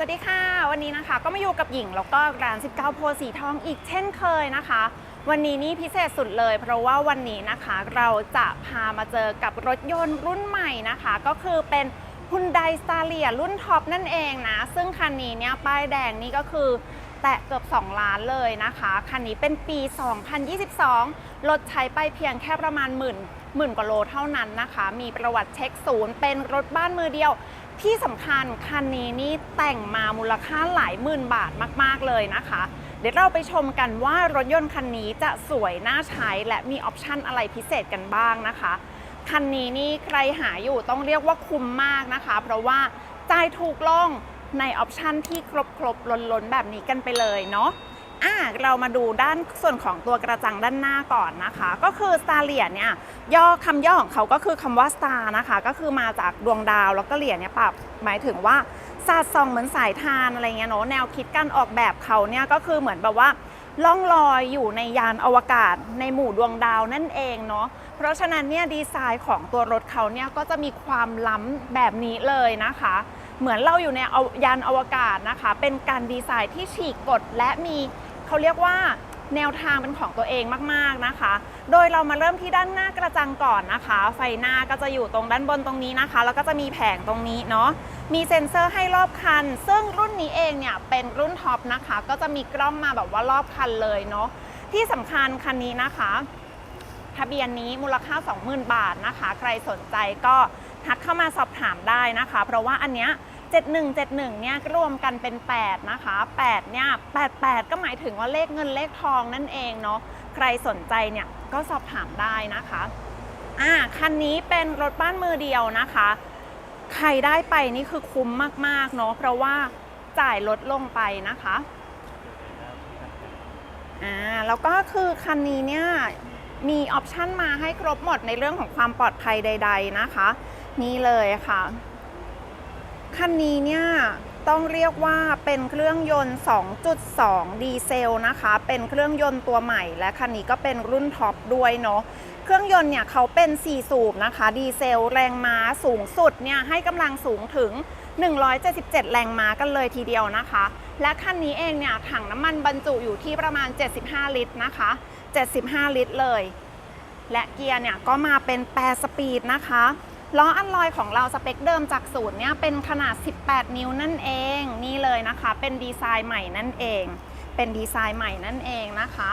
สวัสดีค่ะ วันนี้นะคะก็มาอยู่กับหญิงแล้วก็ร้าน 19 โพสีทองอีกเช่นเคยนะคะ วันนี้นี่พิเศษสุดเลย เพราะว่าวันนี้นะคะเราจะพามาเจอกับรถยนต์รุ่นใหม่นะคะ ก็คือเป็น Hyundai s t a r l i a รุ่นท็อปนั่นเองนะ ซึ่งคันนี้เนี่ยป้ายแดงนี่ก็คือแตะเกือบ 2 ล้านเลยนะคะ คันนี้เป็นปี 2022รถใช้ไปเพียงแค่ประมาณหมื่นหมื่นกว่าโลเท่านั้นนะคะ มีประวัติเช็คศูนย์เป็นรถบ้านมือเดียว ที่สำคัญคันนี้นี่แต่งมามูลค่าหลายหมื่นบาทมาก ๆ เลยนะคะ เดี๋ยวเราไปชมกันว่ารถยนต์คันนี้จะสวยน่าใช้และมีออปชันอะไรพิเศษกันบ้างนะคะ คันนี้นี่ใครหาอยู่ต้องเรียกว่าคุ้มมากนะคะ เพราะว่าจ่ายถูกลงในออปชันที่ครบครบล้นล้นๆแบบนี้กันไปเลยเนาะ อะเรามาดูด้านส่วนของตัวกระจังด้านหน้าก่อนนะคะ ก็คือ Star เหรียญเนี่ยย่อคำย่อของเขาก็คือคำว่า Star นะคะ ก็คือมาจากดวงดาวแล้วก็เหรียญเนี่ยปรับหมายถึงว่าสาดส่องเหมือนสายทานอะไรเงี้ยเนาะแนวคิดการออกแบบเขาเนี่ยก็คือเหมือนแบบว่าล่องลอยอยู่ในยานอวกาศในหมู่ดวงดาวนั่นเองเนาะเพราะฉะนั้นเนี่ยดีไซน์ของตัวรถเขาเนี่ยก็จะมีความล้ำแบบนี้เลยนะคะ เหมือนเราอยู่ในยานอวกาศนะคะ เป็นการดีไซน์ที่ฉีกกฎและมี เขาเรียกว่าแนวทางเป็นของตัวเองมากๆนะคะ โดยเรามาเริ่มที่ด้านหน้ากระจังก่อนนะคะ ไฟหน้าก็จะอยู่ตรงด้านบนตรงนี้นะคะ แล้วก็จะมีแผงตรงนี้เนาะ มีเซ็นเซอร์ให้รอบคัน ซึ่งรุ่นนี้เองเนี่ยเป็นรุ่นท็อปนะคะ ก็จะมีกล้องมาแบบว่ารอบคันเลยเนาะ ที่สำคัญคันนี้นะคะ ทะเบียนนี้มูลค่า 20,000 บาทนะคะ ใครสนใจก็ทักเข้ามาสอบถามได้นะคะ เพราะว่าอันเนี้ย 7171เนี่ยรวมกันเป็น 8 นะคะ 8 เนี่ย 88 ก็หมายถึงว่าเลขเงินเลขทองนั่นเองเนาะ ใครสนใจเนี่ยก็สอบถามได้นะคะ อ่า คันนี้เป็นรถบ้านมือเดียวนะคะ ใครได้ไปนี่คือคุ้มมากๆเนาะ เพราะว่าจ่ายลดลงไปนะคะ อ่า แล้วก็คือคันนี้เนี่ยมีออปชันมาให้ครบหมดในเรื่องของความปลอดภัยใด ๆนะคะ นี่เลยค่ะ คันนี้เนี่ยต้องเรียกว่าเป็นเครื่องยนต์ 2.2 ดีเซลนะคะ เป็นเครื่องยนต์ตัวใหม่ และคันนี้ก็เป็นรุ่นท็อปด้วยเนาะ เครื่องยนต์เนี่ยเขาเป็น 4 สูบนะคะ ดีเซลแรงม้าสูงสุดเนี่ยให้กำลังสูงถึง 177 แรงม้ากันเลยทีเดียวนะคะ และคันนี้เองเนี่ยถังน้ำมันบรรจุอยู่ที่ประมาณ 75 ลิตรนะคะ 75 ลิตรเลย และเกียร์เนี่ยก็มาเป็น 8 สปีดนะคะ ล้ออัลลอยของเราสเปคเดิมจากศูนย์เนี่ยเป็นขนาด 18 นิ้วนั่นเอง นี่เลยนะคะ เป็นดีไซน์ใหม่นั่นเอง เป็นดีไซน์ใหม่นั่นเองนะคะ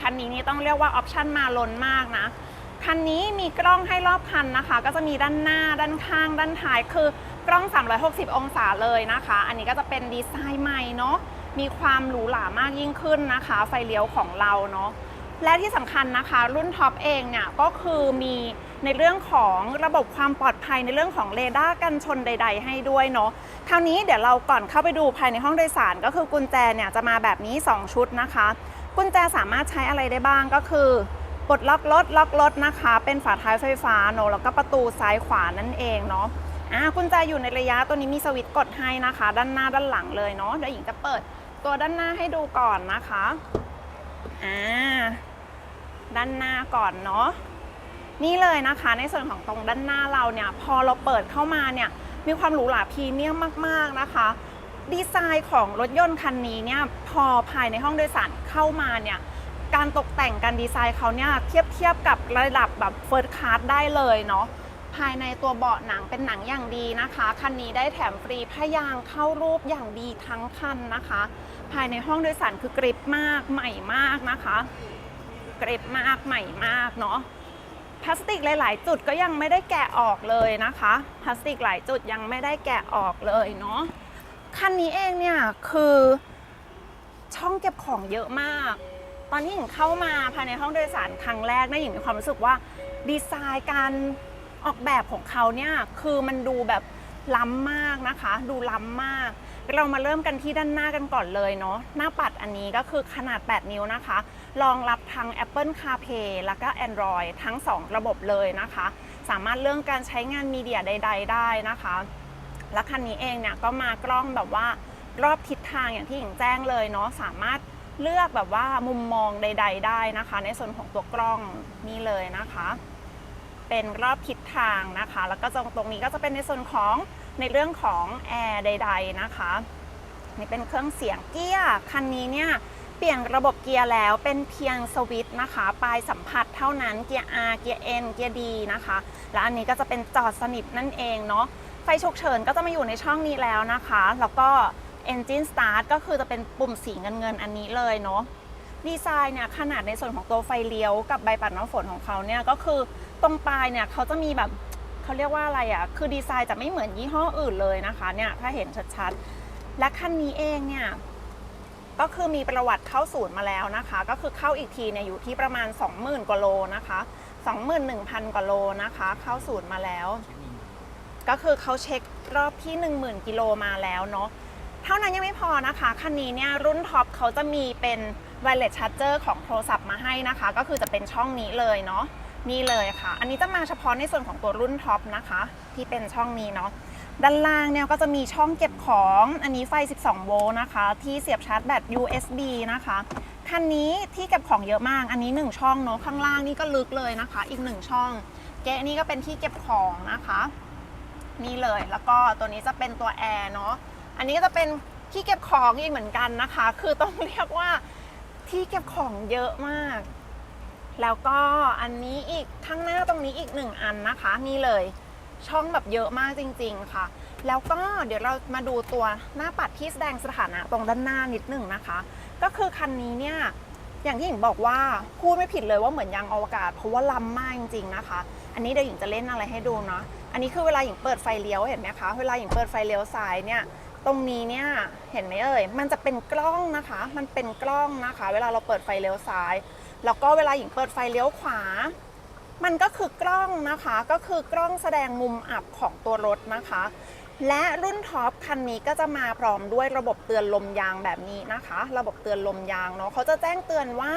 คันนี้นี่ต้องเรียกว่าออปชันมาล้นมากนะคันนี้มีกล้องให้รอบคันนะคะ ก็จะมีด้านหน้าด้านข้าง ด้านท้ายคือกล้อง 360 องศาเลยนะคะ อันนี้ก็จะเป็นดีไซน์ใหม่เนาะมีความหรูหรามากยิ่งขึ้นนะคะ ไฟเลี้ยวของเราเนาะและที่สำคัญนะคะ รุ่นท็อปเองเนี่ยก็คือมี ในเรื่องของระบบความปลอดภัยในเรื่องของเรดาร์กันชนใด ๆ ให้ด้วยเนาะคราวนี้เดี๋ยวเราก่อนเข้าไปดูภายในห้องโดยสาร ก็คือกุญแจเนี่ยจะมาแบบนี้ 2 ชุดนะคะ กุญแจสามารถใช้อะไรได้บ้างก็คือปลดล็อกรถล็อกรถนะคะ เป็นฝาท้ายไฟฟ้าเนอะแล้วก็ประตูซ้ายขวานั่นเองเนาะอ่ากุญแจอยู่ในระยะตัวนี้มีสวิตช์กดให้นะคะ ด้านหน้าด้านหลังเลยเนาะเดี๋ยวหญิงจะเปิดตัวด้านหน้าให้ดูก่อนนะคะอ่าด้านหน้าก่อนเนาะ นี่เลยนะคะ ในส่วนของตรงด้านหน้าเราเนี่ยพอเราเปิดเข้ามาเนี่ยมีความหรูหราพรีเมียมมาก ๆ นะคะ ดีไซน์ของรถยนต์คันนี้เนี่ยพอภายในห้องโดยสารเข้ามาเนี่ยการตกแต่งการดีไซน์เขาเนี่ยเทียบเทียบกับระดับแบบเฟิร์สคลาสได้เลยเนาะภายในตัวเบาะหนังเป็นหนังอย่างดีนะคะ คันนี้ได้แถมฟรีผ้ายางเข้ารูปอย่างดีทั้งคันนะคะ ภายในห้องโดยสารคือกริบมากใหม่มากนะคะ กริบมากใหม่มากเนาะ พลาสติกหลาย ๆ จุดก็ยังไม่ได้แกะออกเลยนะคะ พลาสติกหลายจุดยังไม่ได้แกะออกเลยเนาะคันนี้เองเนี่ยคือช่องเก็บของเยอะมาก ตอนที่หญิงเข้ามาภายในห้องโดยสารครั้งแรกนี่ยหญิงมีความรู้สึกว่าดีไซน์การออกแบบของเขาเนี่ยคือมันดูแบบล้ำมากนะคะ ดูล้ำมาก เรามาเริ่มกันที่ด้านหน้ากันก่อนเลยเนาะหน้าปัดอันนี้ก็คือขนาด 8 นิ้วนะคะ รองรับทั้ง Apple CarPlay แล้วก็ Android ทั้ง 2 ระบบเลยนะคะ สามารถเรื่องการใช้งานมีเดียใด ๆ ได้นะคะ และคันนี้เองเนี่ยก็มากล้องแบบว่ารอบทิศทางอย่างที่หญิงแจ้งเลยเนาะสามารถเลือกแบบว่ามุมมองใด ๆ ได้นะคะ ในส่วนของตัวกล้องนี่เลยนะคะ เป็นรอบทิศทางนะคะ แล้วก็ตรงตรงนี้ก็จะเป็นในส่วนของในเรื่องของแอร์ใด ๆ นะคะนี่เป็นเครื่องเสียงเกียร์คันนี้เนี่ย เปลี่ยนระบบเกียร์แล้วเป็นเพียงสวิตช์นะคะ ปลายสัมผัสเท่านั้นเกียร์ R เกียร์ N เกียร์ D นะคะ และอันนี้ก็จะเป็นจอดสนิทนั่นเองเนาะไฟฉุกเฉินก็จะมาอยู่ในช่องนี้แล้วนะคะ แล้วก็ Engine Start ก็คือจะเป็นปุ่มสีเงินเงินๆอันนี้เลยเนาะดีไซน์เนี่ยขนาดในส่วนของตัวไฟเลี้ยวกับใบปัดน้ำฝนของเขาเนี่ยก็คือตรงปลายเนี่ยเขาจะมีแบบเขาเรียกว่าอะไรอะ่ะคือดีไซน์จะไม่เหมือนยี่ห้ออื่นเลยนะคะเนี่ยถ้าเห็นชัดๆและคันนี้เองเนี่ย ก็คือมีประวัติเข้าศูนย์มาแล้วนะคะ ก็คือเข้าอีกทีเนี่ยอยู่ที่ประมาณ 20,000กว่าโลนะคะ 21,000 กว่าโลนะคะ เข้าศูนย์มาแล้ว ก็คือเขาเช็ครอบที่ 10,000 กิโลมาแล้วเนาะเท่านั้นยังไม่พอนะคะคันนี้เนี่ยรุ่นท็อปเขาจะมีเป็น wireless charger ของโทรศัพท์มาให้นะคะ ก็คือจะเป็นช่องนี้เลยเนาะนี่เลยค่ะ อันนี้จะมาเฉพาะในส่วนของตัวรุ่นท็อปนะคะ ที่เป็นช่องนี้เนาะ ด้านล่างเนี่ยก็จะมีช่องเก็บของ อันนี้ไฟ 12 โวลต์นะคะ ที่เสียบชาร์จแบต USB นะคะ คันนี้ที่เก็บของเยอะมาก อันนี้ 1 ช่องเนาะ ข้างล่างนี่ก็ลึกเลยนะคะ อีก 1 ช่อง เกะนี่ก็เป็นที่เก็บของนะคะ นี่เลย แล้วก็ตัวนี้จะเป็นตัวแอร์เนาะ อันนี้ก็จะเป็นที่เก็บของอีกเหมือนกันนะคะ คือต้องเรียกว่าที่เก็บของเยอะมาก แล้วก็อันนี้อีกข้างหน้าตรงนี้อีกหนึ่งอันนะคะ นี่เลย ช่องแบบเยอะมากจริง ๆ ค่ะ แล้วก็เดี๋ยวเรามาดูตัวหน้าปัดที่แสดงสถานะตรงด้านหน้านิดหนึ่งนะคะ ก็คือคันนี้เนี่ยอย่างที่หญิงบอกว่าพูดไม่ผิดเลยว่าเหมือนยางอวกาศ เพราะว่าล้ำมากจริงๆนะคะ อันนี้เดี๋ยวหญิงจะเล่นอะไรให้ดูเนาะอันนี้คือเวลาหญิงเปิดไฟเลี้ยวเห็นไหมคะเวลาหญิงเปิดไฟเลี้ยวซ้ายเนี่ยตรงนี้เนี่ยเห็นไหมเอ่ยมันจะเป็นกล้องนะคะ มันเป็นกล้องนะคะ เวลาเราเปิดไฟเลี้ยวซ้าย แล้วก็เวลาหญิงเปิดไฟเลี้ยวขวา มันก็คือกล้องนะคะ ก็คือกล้องแสดงมุมอับของตัวรถนะคะ และรุ่นท็อปคันนี้ก็จะมาพร้อมด้วยระบบเตือนลมยางแบบนี้นะคะ ระบบเตือนลมยางเนาะเขาจะแจ้งเตือนว่า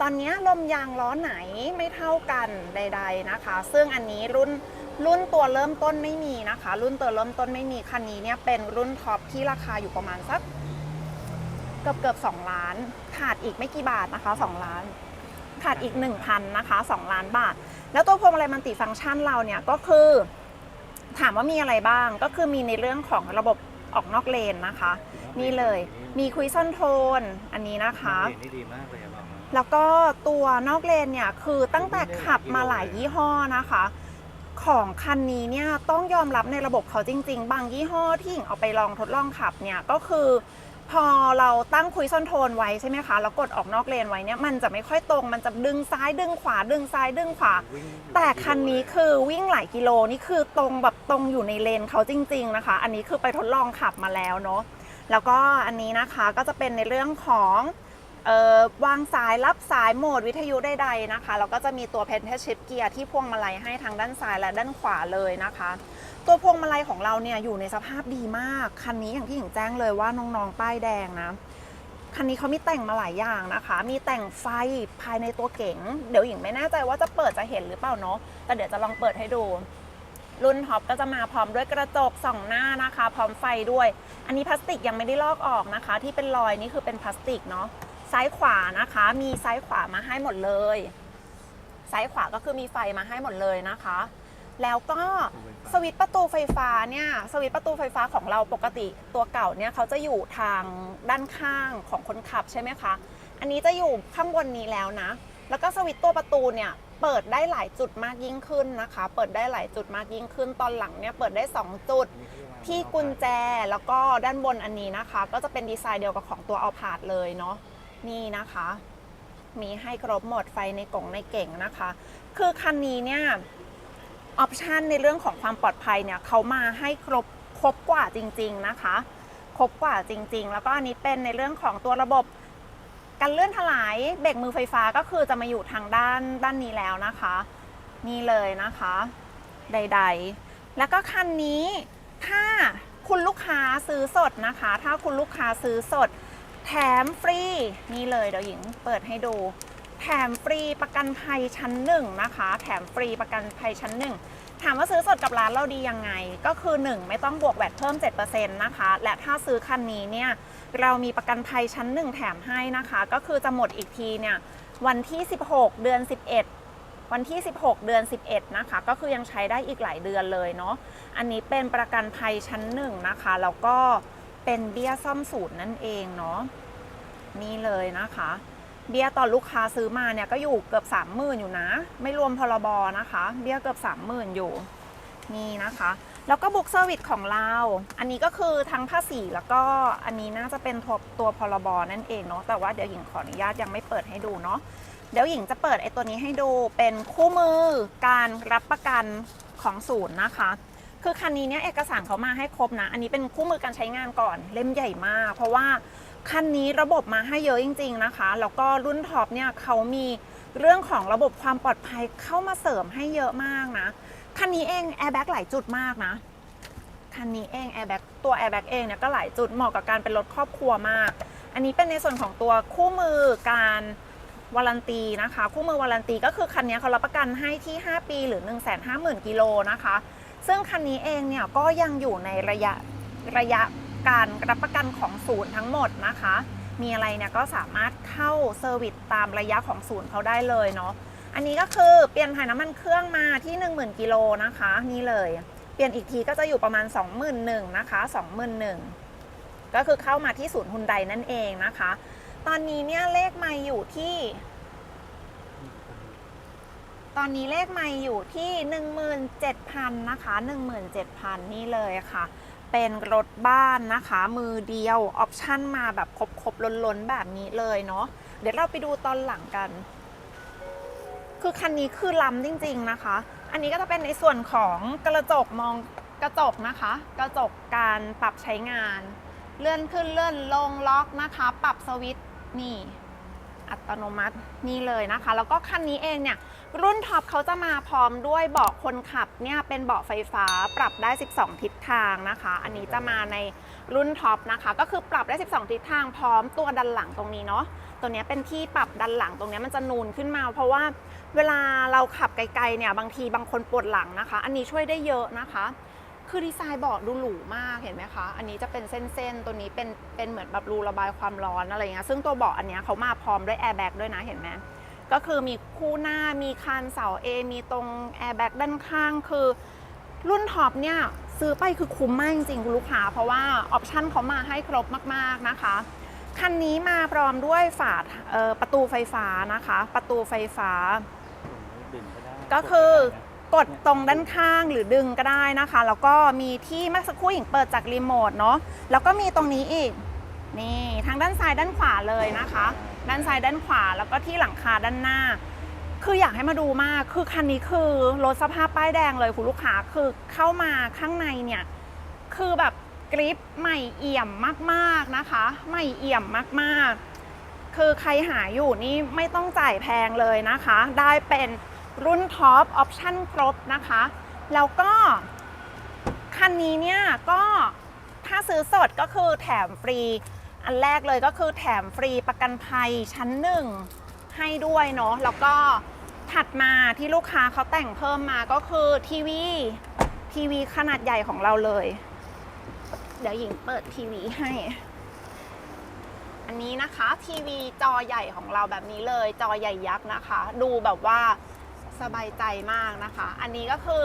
ตอนนี้ลมยางล้อไหนไม่เท่ากันใด ๆนะคะ ซึ่งอันนี้รุ่นรุ่นตัวเริ่มต้นไม่มีนะคะ รุ่นตัวเริ่มต้นไม่มีคันนี้เนี่ยเป็นรุ่นท็อปที่ราคาอยู่ประมาณสักเกือบเกือบ2ล้าน ขาดอีกไม่กี่บาทนะคะ2ล้าน ขาดอีก 1,000นะคะ2ล้านบาท แล้วตัวพวงมาลัยมัลติฟังก์ชันเราเนี่ยก็คือ ถามว่ามีอะไรบ้างก็คือมีในเรื่องของระบบออกนอกเลนนะคะ นี่เลยมีคุยซอนโทนอันนี้นะคะเห็นนี่ดีมากเลยอะบอกนะแล้วก็ตัวนอกเลนเนี่ยคือตั้งแต่ขับมาหลายยี่ห้อนะคะ ของคันนี้เนี่ยต้องยอมรับในระบบเขาจริง ๆ บางยี่ห้อที่หญิงเอาไปลองทดลองขับเนี่ยก็คือ พอเราตั้งคุยซ่อนโทนไว้ใช่ไหมคะ แล้วกดออกนอกเลนไว้เนี่ยมันจะไม่ค่อยตรง มันจะดึงซ้ายดึงขวาดึงซ้ายดึงขวา แต่คันนี้คือวิ่งหลายกิโลนี่คือตรงแบบตรงอยู่ในเลนเขาจริง ๆนะคะ อันนี้คือไปทดลองขับมาแล้วเนาะ แล้วก็อันนี้นะคะก็จะเป็นในเรื่องของ วางสายรับสายโหมดวิทยุใดๆนะคะแล้วก็จะมีตัวเพนเทชิปเกียร์ที่พวงมาลัยให้ทางด้านซ้ายและด้านขวาเลยนะคะ ตัวพวงมาลัยของเราเนี่ยอยู่ในสภาพดีมาก คันนี้อย่างที่หญิงแจ้งเลยว่าน้องๆป้ายแดงนะคันนี้เขามีแต่งมาหลายอย่างนะคะ มีแต่งไฟภายในตัวเก๋ง เดี๋ยวหญิงไม่แน่ใจว่าจะเปิดจะเห็นหรือเปล่าเนาะ แต่เดี๋ยวจะลองเปิดให้ดู รุ่นท็อปก็จะมาพร้อมด้วยกระจกสองหน้านะคะ พร้อมไฟด้วย อันนี้พลาสติกยังไม่ได้ลอกออกนะคะ ที่เป็นรอยนี่คือเป็นพลาสติกเนาะ ซ้ายขวานะคะ มีซ้ายขวามาให้หมดเลยซ้ายขวาก็คือมีไฟมาให้หมดเลยนะคะ แล้วก็สวิตช์ประตูไฟฟ้าเนี่ยสวิตช์ประตูไฟฟ้าของเราปกติตัวเก่าเนี่ยเขาจะอยู่ทางด้านข้างของคนขับใช่ไหมคะ อันนี้จะอยู่ข้างบนนี้แล้วนะ แล้วก็สวิตช์ตัวประตูเนี่ยเปิดได้หลายจุดมากยิ่งขึ้นนะคะ เปิดได้หลายจุดมากยิ่งขึ้นตอนหลังเนี่ยเปิดได้ 2 จุดที่กุญแจแล้วก็ด้านบนอันนี้นะคะ ก็จะเป็นดีไซน์เดียวกับของตัวเอาผาดเลยเนาะ นี่นะคะ มีให้ครบหมดไฟในกล่องในเก่งนะคะ คือคันนี้เนี่ยออปชันในเรื่องของความปลอดภัยเนี่ยเขามาให้ครบครบกว่าจริง ๆนะคะ ครบกว่าจริง ๆ แล้วก็อันนี้เป็นในเรื่องของตัวระบบการเลื่อนถลายเบรกมือไฟฟ้าก็คือจะมาอยู่ทางด้านด้านนี้แล้วนะคะ นี่เลยนะคะ ใด ๆ แล้วก็คันนี้ถ้าคุณลูกค้าซื้อสดนะคะ ถ้าคุณลูกค้าซื้อสด แถมฟรีนี่เลยเดี๋ยวหญิงเปิดให้ดู แถมฟรีประกันภัยชั้นหนึ่งนะคะ แถมฟรีประกันภัยชั้นหนึ่งถามว่าซื้อสดกับร้านเราดียังไง ก็คือ 1 ไม่ต้องบวกแวดเพิ่ม 7%นะคะ และถ้าซื้อคันนี้เนี่ยเรามีประกันภัยชั้นหนึ่งแถมให้นะคะ ก็คือจะหมดอีกทีเนี่ยวันที่ 16 เดือน 11 วันที่ 16 เดือน 11 นะคะ ก็คือยังใช้ได้อีกหลายเดือนเลยเนาะอันนี้เป็นประกันภัยชั้นหนึ่งนะคะ แล้วก็ เป็นเบี้ยซ่อมศูนย์นั่นเองเนาะนี่เลยนะคะ เบี้ยตอนลูกค้าซื้อมาเนี่ยก็อยู่เกือบ30,000อยู่นะ ไม่รวมพรบนะคะ เบี้ยเกือบ30,000อยู่นี่นะคะ แล้วก็บุ๊กเซอร์วิสของเรา อันนี้ก็คือทั้งภาษีแล้วก็อันนี้น่าจะเป็นตัวตัวพรบนั่นเองเนาะแต่ว่าเดี๋ยวหญิงขออนุญาตยังไม่เปิดให้ดูเนาะเดี๋ยวหญิงจะเปิดไอ้ตัวนี้ให้ดูเป็นคู่มือการรับประกันของศูนย์นะคะ คือคันนี้เนี่ยเอกสารเขามาให้ครบนะ อันนี้เป็นคู่มือการใช้งานก่อนเล่มใหญ่มาก เพราะว่าคันนี้ระบบมาให้เยอะจริง ๆนะคะ แล้วก็รุ่นท็อปเนี่ยเขามีเรื่องของระบบความปลอดภัยเข้ามาเสริมให้เยอะมากนะ คันนี้เองแอร์แบ็กหลายจุดมากนะ คันนี้เองแอร์แบ็กตัวแอร์แบ็กเองเนี่ยก็หลายจุดเหมาะกับการเป็นรถครอบครัวมาก อันนี้เป็นในส่วนของตัวคู่มือการวารันตีนะคะ คู่มือวารันตีก็คือคันนี้เขารับประกันให้ที่ 5 ปีหรือ 1 5 0 0 0 0กิโลนะคะ ซึ่งคันนี้เองเนี่ยก็ยังอยู่ในระยะระยะการรับประกันของศูนย์ทั้งหมดนะคะ มีอะไรเนี่ยก็สามารถเข้าเซอร์วิสตามระยะของศูนย์เขาได้เลยเนาะ อันนี้ก็คือเปลี่ยนถ่ายน้ำมันเครื่องมาที่ 10,000กิโลนะคะ นี่เลย เปลี่ยนอีกทีก็จะอยู่ประมาณ 21,000นะคะ21,000ก็คือเข้ามาที่ศูนย์ฮุนไดนั่นเองนะคะ ตอนนี้เนี่ยเลขไม่อยู่ที่ ตอนนี้เลขไม่อยู่ที่ 17,000นะคะ17,000 นี่เลยค่ะ เป็นรถบ้านนะคะ มือเดียวออปชั่นมาแบบครบๆล้นๆ แบบนี้เลยเนาะเดี๋ยวเราไปดูตอนหลังกัน คือคันนี้คือล้ำจริง ๆนะคะ อันนี้ก็จะเป็นในส่วนของกระจกมองกระจกนะคะ กระจกการปรับใช้งาน เลื่อนขึ้นเลื่อนลงล็อกนะคะ ปรับสวิตช์นี่ อัตโนมัตินี่เลยนะคะ แล้วก็คันนี้เองเนี่ย รุ่นท็อปเขาจะมาพร้อมด้วยเบาะคนขับเนี่ยเป็นเบาะไฟฟ้าปรับได้ 12 ทิศทางนะคะ อันนี้จะมาในรุ่นท็อปนะคะ ก็คือปรับได้ 12 ทิศทางพร้อมตัวดันหลังตรงนี้เนาะตัวนี้เป็นที่ปรับดันหลังตรงนี้มันจะนูนขึ้นมา เพราะว่าเวลาเราขับไกลๆเนี่ยบางทีบางคนปวดหลังนะคะ อันนี้ช่วยได้เยอะนะคะ คือดีไซน์เบาะดูหรูมากเห็นไหมคะ อันนี้จะเป็นเส้นๆตัวนี้เป็นเป็นเหมือนแบบรูระบายความร้อนอะไรเงี้ยซึ่งตัวเบาะอันเนี้ยเขามาพร้อมด้วยแอร์แบ็กด้วยนะเห็นไหม ก็คือมีคู่หน้ามีคานเสา A มีตรงแอร์แบ็กด้านข้าง คือรุ่นท็อปเนี่ยซื้อไปคือคุ้มมากจริงๆคุณลูกค้า เพราะว่าออปชั่นเขามาให้ครบมากๆนะคะ คันนี้มาพร้อมด้วยฝาเอ่อประตูไฟฟ้านะคะ ประตูไฟฟ้า ก็คือกดตรงด้านข้างหรือดึงก็ได้นะคะ แล้วก็มีที่เมื่อสักครู่หญิงเปิดจากรีโมทเนาะแล้วก็มีตรงนี้อีกนี่ทางด้านซ้ายด้านขวาเลยนะคะ ด้านซ้ายด้านขวา แล้วก็ที่หลังคาด้านหน้า คืออยากให้มาดูมาก คือคันนี้คือรถสภาพป้ายแดงเลยคุณลูกค้า คือเข้ามาข้างในเนี่ย คือแบบกริปใหม่เอี่ยมมากๆนะคะ ใหม่เอี่ยมมากๆ คือใครหาอยู่นี่ไม่ต้องจ่ายแพงเลยนะคะ ได้เป็นรุ่นท็อปออปชั่นครบนะคะ แล้วก็คันนี้เนี่ยก็ถ้าซื้อสดก็คือแถมฟรี อันแรกเลยก็คือแถมฟรีประกันภัยชั้นหนึ่งให้ด้วยเนาะแล้วก็ถัดมาที่ลูกค้าเขาแต่งเพิ่มมาก็คือทีวีทีวีขนาดใหญ่ของเราเลย เดี๋ยวหญิงเปิดทีวีให้ อันนี้นะคะทีวีจอใหญ่ของเราแบบนี้เลย จอใหญ่ยักษ์นะคะ ดูแบบว่าสบายใจมากนะคะ อันนี้ก็คือ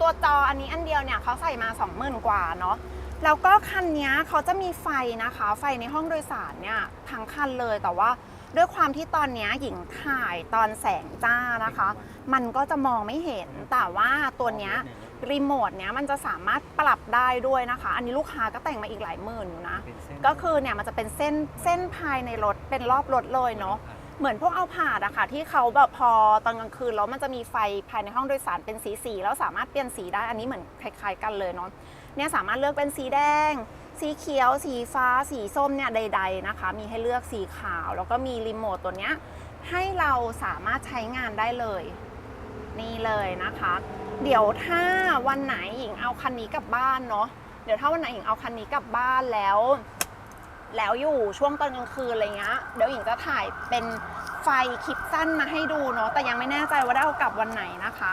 ตัวจออันนี้อันเดียวเนี่ยเขาใส่มา 20,000 กว่าเนาะ แล้วก็คันนี้เขาจะมีไฟนะคะ ไฟในห้องโดยสารเนี่ยทั้งคันเลยแต่ว่าด้วยความที่ตอนนี้หญิงถ่ายตอนแสงจ้านะคะ มันก็จะมองไม่เห็นแต่ว่าตัวเนี้ยรีโมทเนี้ยมันจะสามารถปรับได้ด้วยนะคะ อันนี้ลูกค้าก็แต่งมาอีกหลายหมื่นอยู่นะ ก็คือเนี่ยมันจะเป็นเส้นเส้นภายในรถเป็นรอบรถเลยเนาะ เหมือนพวกเอาผาดอะค่ะ ที่เขาแบบพอตอนกลางคืนแล้วมันจะมีไฟภายในห้องโดยสารเป็นสีสีแล้วสามารถเปลี่ยนสีได้อันนี้เหมือนคล้าย ๆ กันเลยเนาะเนี่ยสามารถเลือกเป็นสีแดง สีเขียว สีฟ้า สีส้มเนี่ยใด ๆนะคะ มีให้เลือกสีขาว แล้วก็มีรีโมทตัวเนี้ยให้เราสามารถใช้งานได้เลย นี่เลยนะคะ เดี๋ยวถ้าวันไหนหญิงเอาคันนี้กลับบ้านเนาะเดี๋ยวถ้าวันไหนหญิงเอาคันนี้กลับบ้านแล้ว แล้วอยู่ช่วงตอนกลางคืนอะไรเงี้ยเดี๋ยวหญิงจะถ่ายเป็นไฟคลิปสั้นมาให้ดูเนาะแต่ยังไม่แน่ใจว่าได้เอากลับวันไหนนะคะ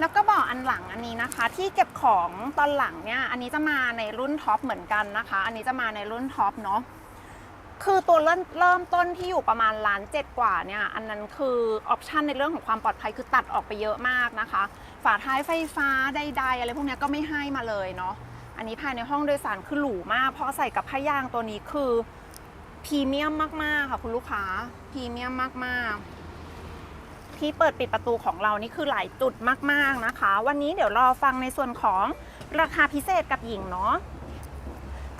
แล้วก็บอกอันหลังอันนี้นะคะ ที่เก็บของตอนหลังเนี่ยอันนี้จะมาในรุ่นท็อปเหมือนกันนะคะ อันนี้จะมาในรุ่นท็อปเนาะคือตัวเริ่มเริ่มต้นที่อยู่ประมาณล้านเจ็ดกว่าเนี่ยอันนั้นคือออปชันในเรื่องของความปลอดภัยคือตัดออกไปเยอะมากนะคะ ฝาท้ายไฟฟ้าใดๆอะไรพวกนี้ก็ไม่ให้มาเลยเนาะ อันนี้ภายในห้องโดยสารคือหรูมาก เพราะใส่กับผ้ายางตัวนี้คือพรีเมียมมากๆค่ะคุณลูกค้าพรีเมียมมากๆ ที่เปิดปิดประตูของเรานี่คือหลายจุดมากๆนะคะ วันนี้เดี๋ยวรอฟังในส่วนของราคาพิเศษกับหญิงเนาะ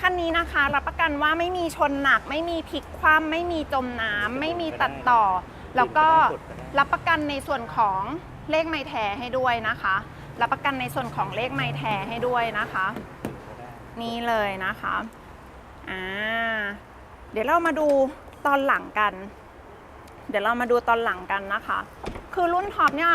คันนี้นะคะรับประกันว่าไม่มีชนหนัก ไม่มีพลิกคว่ำไม่มีจมน้ำไม่มีตัดต่อ แล้วก็รับประกันในส่วนของเลขไมแท้ให้ด้วยนะคะ รับประกันในส่วนของเลขไมแท้ให้ด้วยนะคะ นี่เลยนะคะอ่าเดี๋ยวเรามาดูตอนหลังกัน เดี๋ยวเรามาดูตอนหลังกันนะคะ คือรุ่นท็อปเนี่ย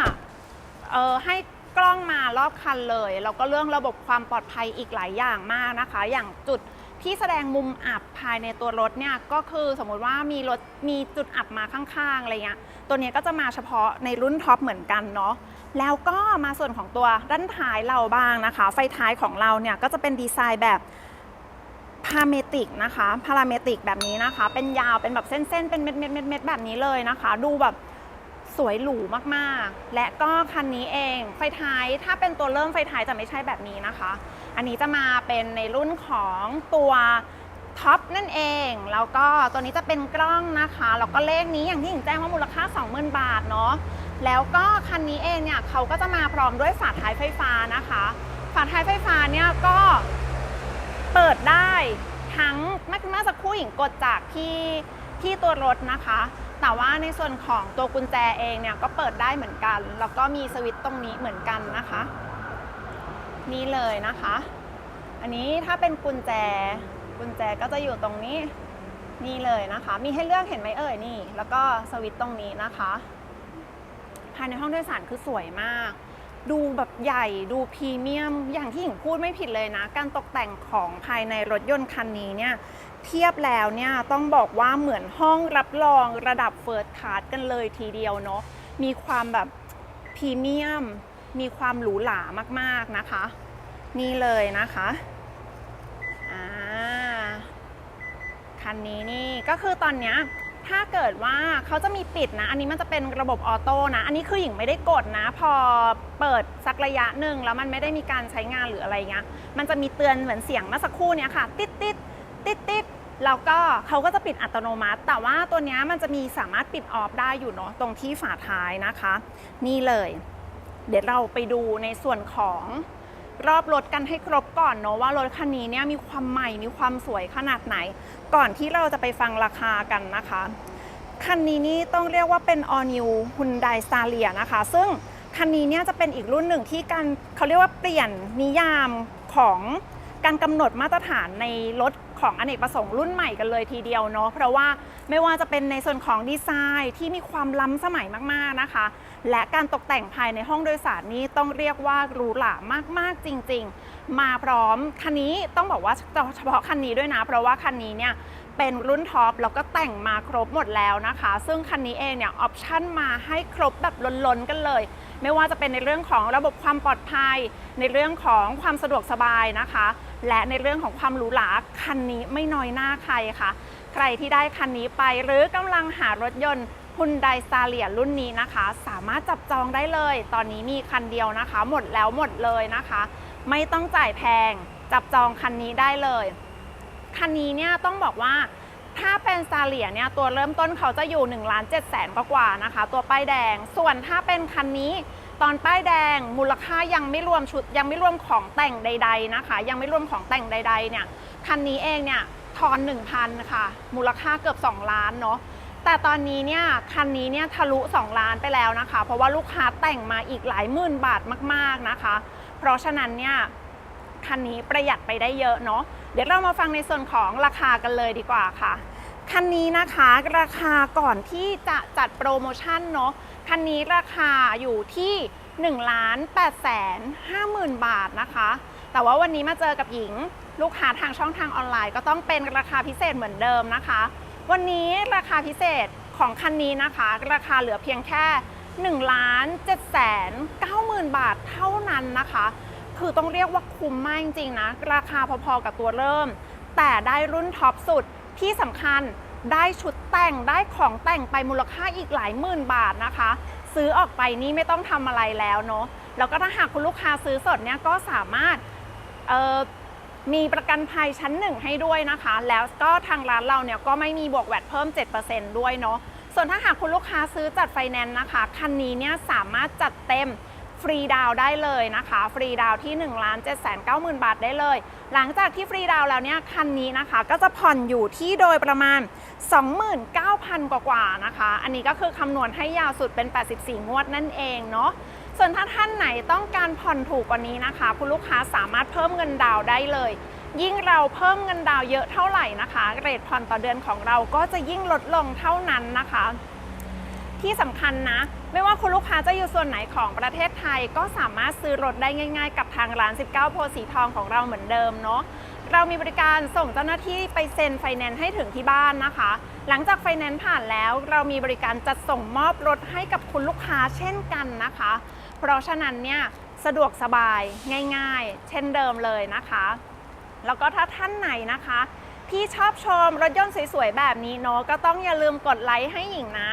เออให้กล้องมารอบคันเลยแล้วก็เรื่องระบบความปลอดภัยอีกหลายอย่างมากนะคะ อย่างจุดที่แสดงมุมอับภายในตัวรถเนี่ยก็คือสมมุติว่ามีรถมีจุดอับมาข้างๆอะไรเงี้ยตัวเนี้ยก็จะมาเฉพาะในรุ่นท็อปเหมือนกันเนาะ แล้วก็มาส่วนของตัวด้านท้ายเราบ้างนะคะ ไฟท้ายของเราเนี่ยก็จะเป็นดีไซน์แบบพาเมติกนะคะพาราเมติกแบบนี้นะคะ เป็นยาวเป็นแบบเส้นๆ เป็นเม็ดเม็ดเม็ดเม็ดแบบนี้เลยนะคะ ดูแบบสวยหรูมากๆ และก็คันนี้เองไฟท้ายถ้าเป็นตัวเริ่มไฟท้ายจะไม่ใช่แบบนี้นะคะ อันนี้จะมาเป็นในรุ่นของตัวท็อปนั่นเอง แล้วก็ตัวนี้จะเป็นกล้องนะคะ แล้วก็เลขนี้อย่างที่หญิงแจ้งว่ามูลค่า 20,000 บาทเนาะ แล้วก็คันนี้เองเนี่ยเขาก็จะมาพร้อมด้วยฝาท้ายไฟฟ้านะคะ ฝาท้ายไฟฟ้าเนี่ยก็เปิดได้ทั้งเมื่อเมื่อสักครู่หญิงกดจากที่ที่ตัวรถนะคะ แต่ว่าในส่วนของตัวกุญแจเองเนี่ยก็เปิดได้เหมือนกัน แล้วก็มีสวิตช์ตรงนี้เหมือนกันนะคะ นี่เลยนะคะ อันนี้ถ้าเป็นกุญแจกุญแจก็จะอยู่ตรงนี้นี่เลยนะคะ มีให้เลือกเห็นไหมเอ่ยนี่ แล้วก็สวิตช์ตรงนี้นะคะ ภายในห้องโดยสารคือสวยมาก ดูแบบใหญ่ดูพรีเมียม อย่างที่หญิงพูดไม่ผิดเลยนะ การตกแต่งของภายในรถยนต์คันนี้เนี่ยเทียบแล้วเนี่ยต้องบอกว่าเหมือนห้องรับรองระดับเฟิร์สคลาสกันเลยทีเดียวเนาะมีความแบบพรีเมียม มีความหรูหรามากๆนะคะ นี่เลยนะคะคันนี้นี่ก็คือตอนเนี้ย ถ้าเกิดว่าเขาจะมีปิดนะ อันนี้มันจะเป็นระบบออโต้นะ อันนี้คือหญิงไม่ได้กดนะ พอเปิดสักระยะหนึ่งแล้วมันไม่ได้มีการใช้งานหรืออะไรเงี้ย มันจะมีเตือนเหมือนเสียงเมื่อสักครู่เนี้ยค่ะ ติดติดติดติดแล้วก็เขาก็จะปิดอัตโนมัติ แต่ว่าตัวนี้มันจะมีสามารถปิดออฟได้อยู่เนาะตรงที่ฝาท้ายนะคะ นี่เลย เดี๋ยวเราไปดูในส่วนของ รอบรถกันให้ครบก่อนเนาะว่ารถคันนี้เนี่ยมีความใหม่มีความสวยขนาดไหน ก่อนที่เราจะไปฟังราคากันนะคะ คันนี้นี่ต้องเรียกว่าเป็น all new Hyundai Staria นะคะ ซึ่งคันนี้เนี่ยจะเป็นอีกรุ่นหนึ่งที่การเขาเรียกว่าเปลี่ยนนิยามของการกำหนดมาตรฐานในรถของอเนกประสงค์รุ่นใหม่กันเลยทีเดียวเนาะเพราะว่าไม่ว่าจะเป็นในส่วนของดีไซน์ที่มีความล้ำสมัยมากๆนะคะ และการตกแต่งภายในห้องโดยสารนี้ต้องเรียกว่าหรูหรามากๆจริง ๆ มาพร้อมคันนี้ต้องบอกว่าเฉพาะคันนี้ด้วยนะ เพราะว่าคันนี้เนี่ยเป็นรุ่นท็อปแล้วก็แต่งมาครบหมดแล้วนะคะ ซึ่งคันนี้เองเนี่ยออปชั่นมาให้ครบแบบล้นๆกันเลย ไม่ว่าจะเป็นในเรื่องของระบบความปลอดภัย ในเรื่องของความสะดวกสบายนะคะ และในเรื่องของความหรูหราคันนี้ไม่น้อยหน้าใครค่ะ ใครที่ได้คันนี้ไปหรือกำลังหารถยนต์ Hyundai s t a r i a รุ่นนี้นะคะ สามารถจับจองได้เลย ตอนนี้มีคันเดียวนะคะ หมดแล้วหมดเลยนะคะ ไม่ต้องจ่ายแพงจับจองคันนี้ได้เลย คันนี้เนี่ยต้องบอกว่าถ้าเป็นซาเลียเนี่ยตัวเริ่มต้นเขาจะอยู่1นึ่งล้านเจ็ดแสนกว่านะคะ ตัวป้ายแดง ส่วนถ้าเป็นคันนี้ ตอนป้ายแดงมูลค่ายังไม่รวมชุด ยังไม่รวมของแต่งใด ๆนะคะ ยังไม่รวมของแต่งใด ๆ เนี่ยคันนี้เองเนี่ยทอน1,000ค่ะมูลค่าเกือบ 2 ล้านเนาะ แต่ตอนนี้เนี่ยคันนี้เนี่ยทะลุ 2 ล้านไปแล้วนะคะ เพราะว่าลูกค้าแต่งมาอีกหลายหมื่นบาทมาก ๆนะคะ เพราะฉะนั้นเนี่ยคันนี้ประหยัดไปได้เยอะเนาะเดี๋ยวเรามาฟังในส่วนของราคากันเลยดีกว่าค่ะคันนี้นะคะราคาก่อนที่จะจัดโปรโมชั่นเนาะคันนี้ราคาอยู่ที่1ล้าน8แสน5หมื่นบาทนะคะ แต่ว่าวันนี้มาเจอกับหญิง ลูกค้าทางช่องทางออนไลน์ก็ต้องเป็นราคาพิเศษเหมือนเดิมนะคะ วันนี้ราคาพิเศษของคันนี้นะคะ ราคาเหลือเพียงแค่1ล้าน7แสน9หมื่นบาทเท่านั้นนะคะ คือต้องเรียกว่าคุ้มมากจริงๆนะ ราคาพอๆกับตัวเริ่ม แต่ได้รุ่นท็อปสุดที่สำคัญได้ชุดแต่งได้ของแต่งไปมูลค่าอีกหลายหมื่นบาทนะคะ ซื้อออกไปนี่ไม่ต้องทำอะไรแล้วเนาะแล้วก็ถ้าหากคุณลูกค้าซื้อสดเนี่ยก็สามารถ มีประกันภัยชั้นหนึ่งให้ด้วยนะคะ แล้วก็ทางร้านเราเนี่ยก็ไม่มีบวกแวดเพิ่ม 7%ด้วยเนาะส่วนถ้าหากคุณลูกค้าซื้อจัดไฟแนนซ์นะคะ คันนี้เนี่ยสามารถจัดเต็มฟรีดาวได้เลยนะคะ ฟรีดาวน์ที่1 7 9 0 0 0 0บาทได้เลย หลังจากที่ฟรีดาวแล้วเนี่ยคันนี้นะคะ ก็จะผ่อนอยู่ที่โดยประมาณ 29,000 กว่ากว่านะคะ อันนี้ก็คือคำนวณให้ยาวสุดเป็น 84 งวดนั่นเองเนาะ ส่วนถ้าท่านไหนต้องการผ่อนถูกกว่านี้นะคะ คุณลูกค้าสามารถเพิ่มเงินดาวน์ได้เลย ยิ่งเราเพิ่มเงินดาวน์เยอะเท่าไหร่นะคะ เรทผ่อนต่อเดือนของเราก็จะยิ่งลดลงเท่านั้นนะคะ ที่สำคัญนะ ไม่ว่าคุณลูกค้าจะอยู่ส่วนไหนของประเทศไทย ก็สามารถซื้อรถได้ง่าย ๆ กับทางร้าน 19 โพสีทองของเราเหมือนเดิมเนาะเรามีบริการส่งเจ้าหน้าที่ไปเซ็นไฟแนนซ์ให้ถึงที่บ้านนะคะ หลังจากไฟแนนซ์ผ่านแล้ว เรามีบริการจัดส่งมอบรถให้กับคุณลูกค้าเช่นกันนะคะ เพราะฉะนั้นเนี่ยสะดวกสบายง่ายๆ เช่นเดิมเลยนะคะ แล้วก็ถ้าท่านไหนนะคะที่ชอบชมรถยนต์สวยๆ แบบนี้เนาะก็ต้องอย่าลืมกดไลค์ให้หญิงนะ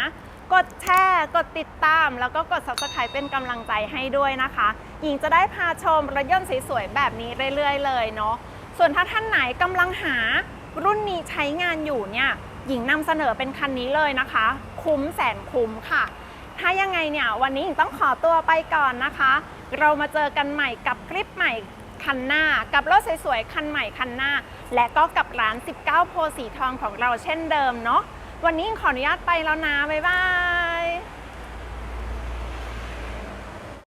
กดแชร์กดติดตาม แล้วก็กด subscribe เป็นกำลังใจให้ด้วยนะคะ หญิงจะได้พาชมรถยนต์สวยๆ แบบนี้เรื่อยๆ เลยเนาะส่วนถ้าท่านไหนกำลังหารุ่นนี้ใช้งานอยู่เนี่ยหญิงนำเสนอเป็นคันนี้เลยนะคะ คุ้มแสนคุ้มค่ะ ถ้ายังไงเนี่ยวันนี้หญิงต้องขอตัวไปก่อนนะคะ เรามาเจอกันใหม่กับคลิปใหม่คันหน้า กับรถสวยๆคันใหม่คันหน้า และก็กับร้าน 19 โพสีทองของเราเช่นเดิมเนาะวันนี้ขออนุญาตไปแล้วนะบ๊ายบาย